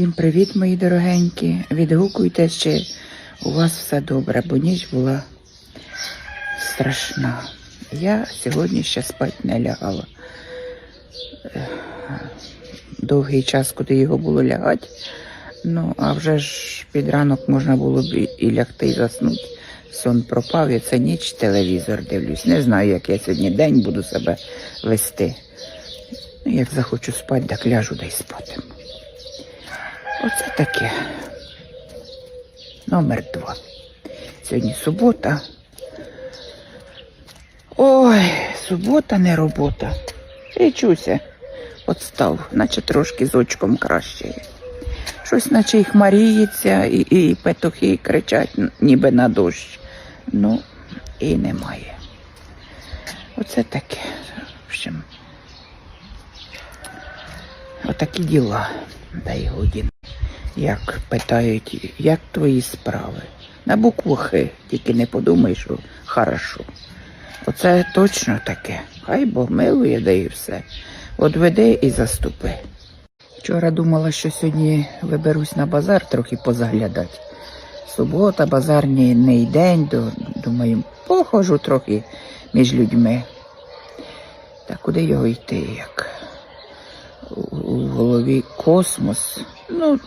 Всім привіт, мої дорогенькі. Відгукуйте, чи у вас все добре, бо ніч була страшна. Я сьогодні ще спати не лягала. Довгий час, куди його було лягати. Ну, а вже ж під ранок можна було б і- лягти і заснути. Сон пропав, і це ніч телевізор дивлюсь. Не знаю, як я сьогодні день буду себе вести. Ну, як захочу спати, так ляжу да спатиму. Оце таке. Номер два. Сьогодні субота. Ой, субота не робота. Річуся. От став, наче трошки з очком краще. Щось наче і хмаріється, і, і петухи кричать, ніби на дощ. Ну, і немає. Оце таке. В общем, отакі діла. Та й годі. Як питають, як твої справи? На букву Х, тільки не подумай, що хорошо. Оце точно таке. Хай Бог милує, да і все. От веди і заступи. Вчора думала, що сьогодні виберусь на базар трохи позаглядати. Субота, базарний не день, думаю, похожу трохи між людьми. Та куди його йти, як? У голові космос. Ну,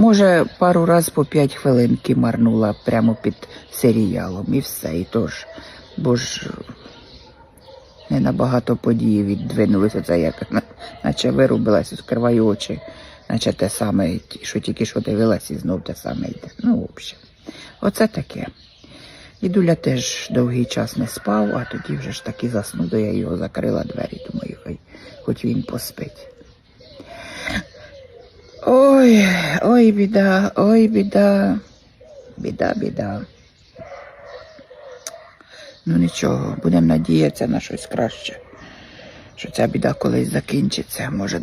може, пару раз по п'ять хвилинки марнула прямо під серіалом і все, і то ж. Бо ж не набагато події віддвинулися, це як наче вирубилась, відкриваю очі, наче те саме, що тільки що дивилась, і знов те саме йде. Ну, в общем, оце таке. Дідуля теж довгий час не спав, а тоді вже ж таки заснув, я його закрила двері, думаю, хай хоч він поспить. Ой, ой, біда, ой, біда, біда, біда. Ну нічого, будемо надіятися на щось краще. Що ця біда колись закінчиться, може,